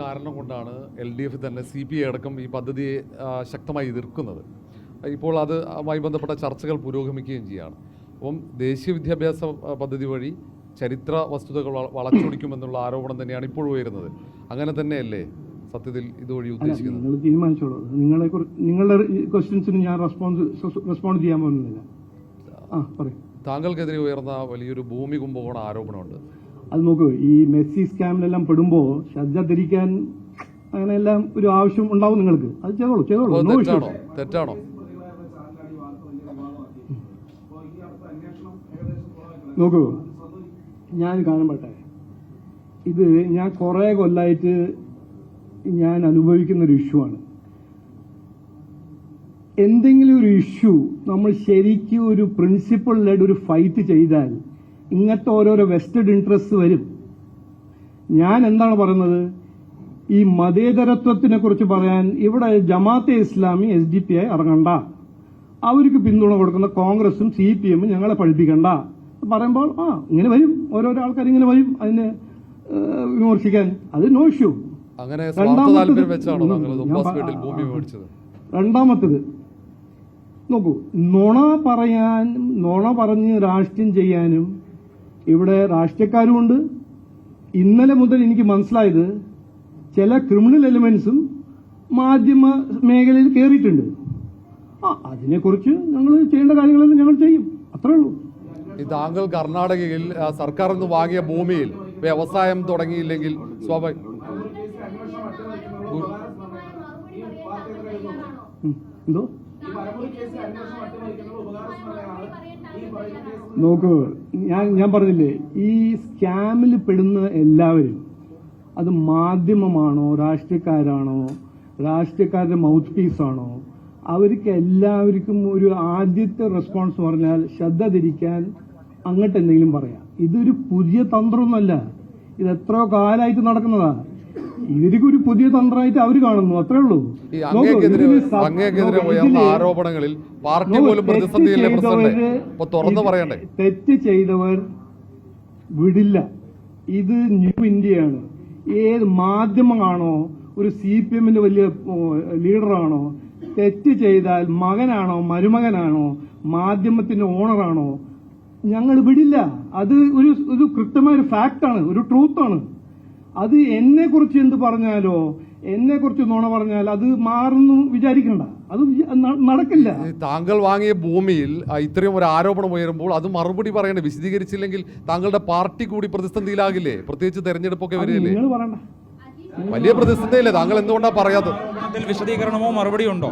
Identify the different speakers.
Speaker 1: കാരണം കൊണ്ടാണ് L D F തന്നെ സി പി ഐ അടക്കം ഈ പദ്ധതിയെ ശക്തമായി എതിർക്കുന്നത്. ഇപ്പോൾ അത് അതുമായി ബന്ധപ്പെട്ട ചർച്ചകൾ പുരോഗമിക്കുകയും ചെയ്യുകയാണ് അപ്പം ദേശീയ വിദ്യാഭ്യാസ പദ്ധതി വഴി ചരിത്ര വസ്തുതകൾ വളച്ചൊടിക്കുമെന്നുള്ള ആരോപണം തന്നെയാണ് ഇപ്പോൾ ഉയരുന്നത്. അങ്ങനെ തന്നെയല്ലേ സത്യത്തിൽ ഇതുവഴി ഉദ്ദേശിക്കുന്നത്?
Speaker 2: നിങ്ങൾ തീരുമാനിച്ചോളൂ. നിങ്ങളെ നിങ്ങളുടെ ക്വസ്റ്റ്യൻസിന് ഞാൻ റെസ്പോൺസ് റെസ്പോണ്ട് ചെയ്യാൻ പോകുന്നില്ല.
Speaker 1: താങ്കൾക്കെതിരെ ഉയർന്ന വലിയൊരു ഭൂമി കുംഭകോണ ആരോപണമുണ്ട്.
Speaker 2: അത് നോക്കൂ ഈ മെസ്സി സ്കാമിലെല്ലാം പെടുമ്പോൾ ശ്രദ്ധ ധരിക്കാൻ അങ്ങനെയെല്ലാം ഒരു ആവശ്യം ഉണ്ടാവും നിങ്ങൾക്ക്. അത് ചെയ്തോളൂ ചെയ്തോളൂ
Speaker 1: തെറ്റാണോ?
Speaker 2: നോക്കൂ ഞാൻ കാണപ്പെട്ടെ ഇത് ഞാൻ കുറേ കൊല്ലായിട്ട് ഞാൻ അനുഭവിക്കുന്ന ഒരു ഇഷ്യൂ ആണ്. എന്തെങ്കിലും ഒരു ഇഷ്യൂ നമ്മൾ ശരിക്കും ഒരു പ്രിൻസിപ്പളിലായിട്ട് ഒരു ഫൈറ്റ് ചെയ്താൽ ഇങ്ങനത്തെ ഓരോരോ വെസ്റ്റഡ് ഇൻട്രസ്റ്റ് വരും. ഞാൻ എന്താണ് പറയുന്നത്? ഈ മതേതരത്വത്തിനെ കുറിച്ച് പറയാൻ ഇവിടെ Jamaat-e Islami S D P I ഇറങ്ങണ്ട. അവർക്ക് പിന്തുണ കൊടുക്കുന്ന കോൺഗ്രസും സി പി എമ്മും ഞങ്ങളെ പഠിപ്പിക്കണ്ട. പറയുമ്പോൾ ആ ഇങ്ങനെ വരും. ഓരോരോ ആൾക്കാർ ഇങ്ങനെ വരും അതിനെ വിമർശിക്കാൻ. അത് നോ ഇഷ്യൂ രണ്ടാമത്തത് രണ്ടാമത്തത് നോക്കൂ നുണ പറയാനും നുണ പറഞ്ഞ് രാഷ്ട്രീയം ചെയ്യാനും ഇവിടെ രാഷ്ട്രീയക്കാരുമുണ്ട്. ഇന്നലെ മുതൽ എനിക്ക് മനസ്സിലായത് ചില ക്രിമിനൽ എലിമെന്റ്സും മാധ്യമ മേഖലയിൽ കയറിയിട്ടുണ്ട് ആ അതിനെക്കുറിച്ച് ഞങ്ങൾ ചെയ്യേണ്ട കാര്യങ്ങളെല്ലാം ഞങ്ങൾ ചെയ്യും. അത്രേ ഉള്ളൂ.
Speaker 1: ഈ താങ്കൾ കർണാടകയിൽ ആ, സർക്കാർ നിന്ന് വാങ്ങിയ ഭൂമിയിൽ വ്യവസായം തുടങ്ങിയില്ലെങ്കിൽ സ്വാഭാവിക.
Speaker 2: എന്തോ? നോക്കൂ ഞാൻ ഞാൻ പറഞ്ഞില്ലേ ഈ സ്കാമിൽ പെടുന്ന എല്ലാവരും അത് മാധ്യമമാണോ രാഷ്ട്രീയക്കാരാണോ രാഷ്ട്രീയക്കാരുടെ മൗത്ത് പീസാണോ അവർക്ക് എല്ലാവർക്കും ഒരു ആദ്യത്തെ റെസ്പോൺസ് പറഞ്ഞാൽ ശ്രദ്ധ തിരിക്കാൻ അങ്ങോട്ട് എന്തെങ്കിലും പറയാം. ഇതൊരു പുതിയ തന്ത്രമൊന്നുമല്ല. ഇത് എത്രയോ കാലമായിട്ട് നടക്കുന്നതാ. ഇവർക്ക് ഒരു പുതിയ തന്ത്രമായിട്ട് അവർ കാണുന്നു. അത്രേ ഉള്ളൂ.
Speaker 1: അങ്ങേക്കെതിരെ ഉയർന്ന ആരോപണങ്ങളിൽ പാർട്ടി പോലും പ്രതിസന്ധിയിലെ തുറന്നു പറയണ്ടേ?
Speaker 2: തെറ്റ് ചെയ്തവർ വിടില്ല. ഇത് ന്യൂ ഇന്ത്യയാണ്. ഏത് മാധ്യമമാണോ ഒരു സി പി എമ്മിന്റെ വലിയ ലീഡറാണോ തെറ്റ് ചെയ്താൽ മകനാണോ മരുമകനാണോ മാധ്യമത്തിന്റെ ഓണറാണോ ഞങ്ങൾ വിടില്ല. അത് ഒരു ഒരു കൃത്യമായ ഒരു ഫാക്റ്റാണ് ഒരു ട്രൂത്താണ് അത് എന്നെ കുറിച്ച് എന്ത് പറഞ്ഞാലോ എന്നെ കുറിച്ച് നോണ പറഞ്ഞാൽ അത് മാറുന്നു വിചാരിക്കണ്ട. അത് നടക്കില്ല.
Speaker 1: താങ്കൾ വാങ്ങിയ ഭൂമിയിൽ ഇത്രയും ഒരു ആരോപണം ഉയരുമ്പോൾ അത് മറുപടി പറയണ്ട. വിശദീകരിച്ചില്ലെങ്കിൽ താങ്കളുടെ പാർട്ടി കൂടി പ്രതിസന്ധിയിലാകില്ലേ? പ്രത്യേകിച്ച് തെരഞ്ഞെടുപ്പൊക്കെ
Speaker 2: വരില്ലേ
Speaker 1: വലിയ പ്രതിസന്ധിയില്ലേ? താങ്കൾ എന്തുകൊണ്ടാണ് പറയാത്തത്?
Speaker 3: വിശദീകരണമോ മറുപടിയോ ഉണ്ടോ